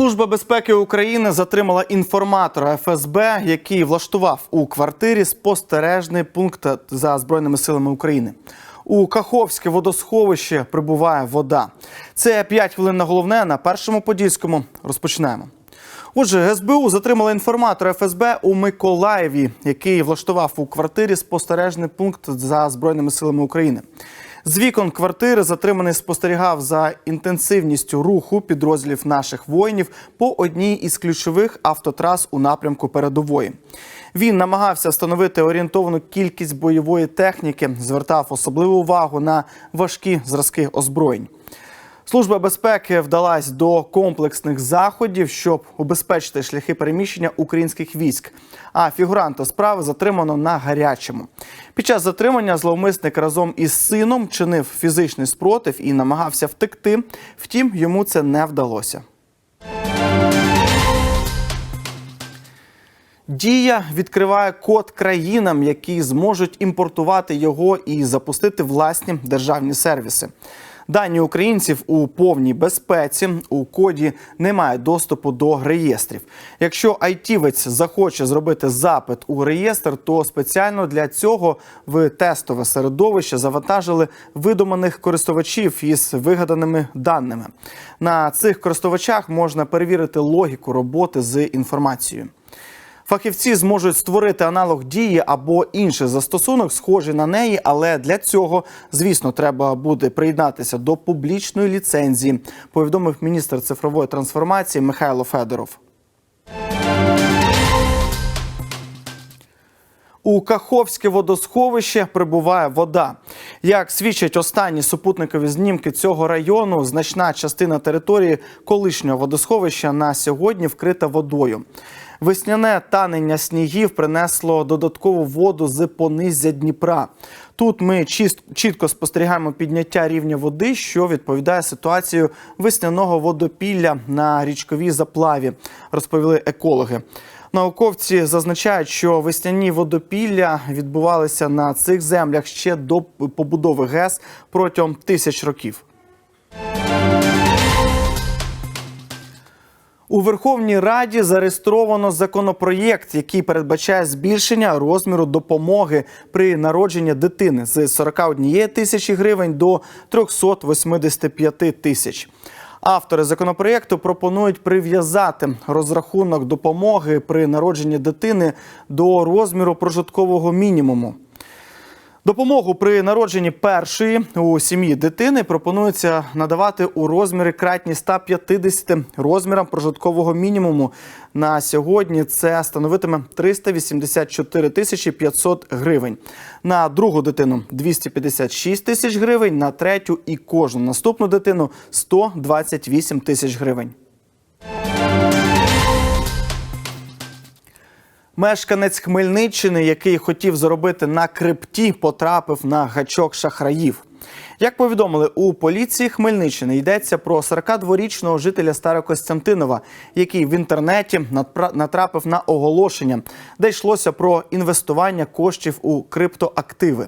Служба безпеки України затримала інформатора ФСБ, який влаштував у квартирі спостережний пункт за збройними силами України. У Каховське водосховище прибуває вода. Це 5 хвилин на головне на першому подільському. Розпочинаємо. Отже, СБУ затримала інформатора ФСБ у Миколаєві, який влаштував у квартирі спостережний пункт за збройними силами України. З вікон квартири затриманий спостерігав за інтенсивністю руху підрозділів наших воїнів по одній із ключових автотрас у напрямку передової. Він намагався встановити орієнтовану кількість бойової техніки, звертав особливу увагу на важкі зразки озброєнь. Служба безпеки вдалась до комплексних заходів, щоб убезпечити шляхи переміщення українських військ. А фігуранта справи затримано на гарячому. Під час затримання зловмисник разом із сином чинив фізичний спротив і намагався втекти. Втім, йому це не вдалося. Дія відкриває код країнам, які зможуть імпортувати його і запустити власні державні сервіси. Дані українців у повній безпеці у коді немає доступу до реєстрів. Якщо айтівець захоче зробити запит у реєстр, то спеціально для цього в тестове середовище завантажили видуманих користувачів із вигаданими даними. На цих користувачах можна перевірити логіку роботи з інформацією. Фахівці зможуть створити аналог дії або інший застосунок, схожий на неї, але для цього, звісно, треба буде приєднатися до публічної ліцензії, повідомив міністр цифрової трансформації Михайло Федоров. У Каховське водосховище прибуває вода. Як свідчать останні супутникові знімки цього району, значна частина території колишнього водосховища на сьогодні вкрита водою. Весняне танення снігів принесло додаткову воду з понизя Дніпра. Тут ми чітко спостерігаємо підняття рівня води, що відповідає ситуацію весняного водопілля на річковій заплаві, розповіли екологи. Науковці зазначають, що весняні водопілля відбувалися на цих землях ще до побудови ГЕС протягом тисяч років. У Верховній Раді зареєстровано законопроєкт, який передбачає збільшення розміру допомоги при народженні дитини з 41 тисячі гривень до 385 тисяч. Автори законопроєкту пропонують прив'язати розрахунок допомоги при народженні дитини до розміру прожиткового мінімуму. Допомогу при народженні першої у сім'ї дитини пропонується надавати у розмірі кратні 150 розмірам прожиткового мінімуму. На сьогодні це становитиме 384 тисячі 500 гривень. На другу дитину 256 тисяч гривень, на третю і кожну наступну дитину 128 тисяч гривень. Мешканець Хмельниччини, який хотів заробити на крипті, потрапив на гачок шахраїв. Як повідомили у поліції Хмельниччини, йдеться про 42-річного жителя Старокостянтинова, який в інтернеті натрапив на оголошення, де йшлося про інвестування коштів у криптоактиви.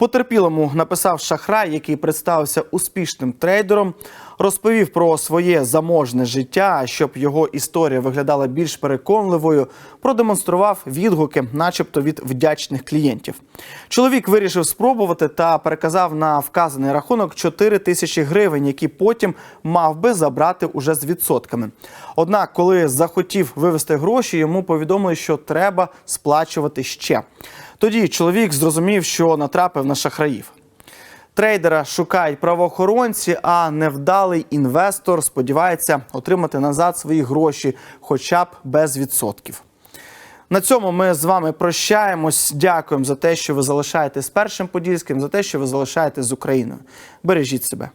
Потерпілому написав шахрай, який представився успішним трейдером, розповів про своє заможне життя, щоб його історія виглядала більш переконливою, продемонстрував відгуки, начебто від вдячних клієнтів. Чоловік вирішив спробувати та переказав на вказаний рахунок 4 тисячі гривень, які потім мав би забрати уже з відсотками. Однак, коли захотів вивести гроші, йому повідомили, що треба сплачувати ще. Тоді чоловік зрозумів, що натрапив на шахраїв. Трейдера шукають правоохоронці, а невдалий інвестор сподівається отримати назад свої гроші, хоча б без відсотків. На цьому ми з вами прощаємось. Дякуємо за те, що ви залишаєтесь з першим подільським, за те, що ви залишаєтесь з Україною. Бережіть себе.